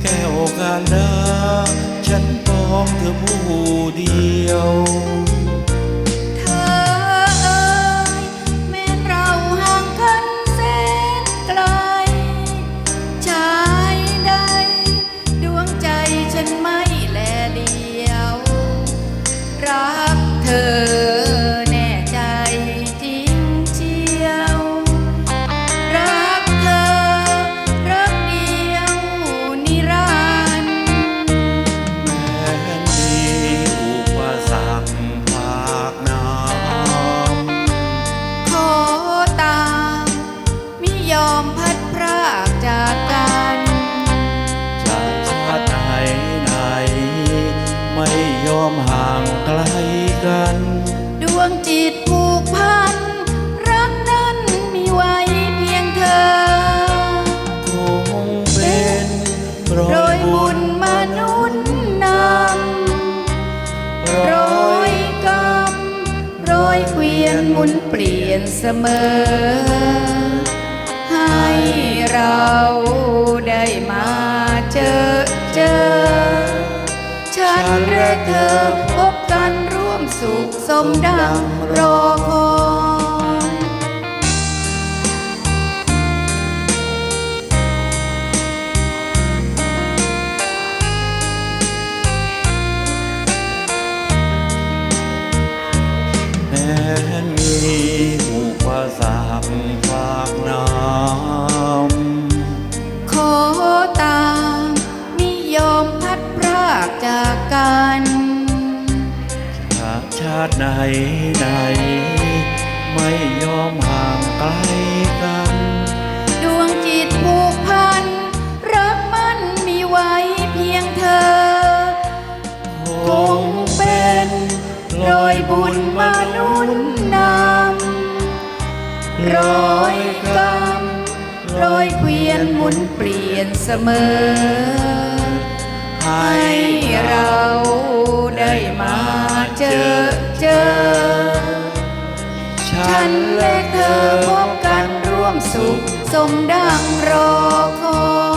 แก้วการดาฉันต้องเธอผู้เดียว อมพัดพรากจากกันำจากชาติไหนไหน ไม่ยอมห่างไกลกัน ดวงจิตผูกพัน รักนั้นมีไว้เพียงเธอ คงเป็นรโรอยยบุบุญญมนุษย์นำโรยกรรมโรยเกวียนหมุนเปลี่ยนเสมอให้ เราได้มาเจอเจอ ฉันและเธอพบกันร่วมสุขสมดังรอคอยแม้มีอุปสรรคภาคน้ำ ติไหนไหน ไม่ยอมห่างไกลกัน ดวงจิตผูกพัน รักมันมีไว้เพียงเธอ คงเป็นรโรอยบุญมมนุนนำำโรยกรรมโรยเกวียนหมุนเปลี่ยนเสมอ ให้เราได้มาเจอ เจอ ฉันและเธอพบกันร่วมสุข สมดังรอคอย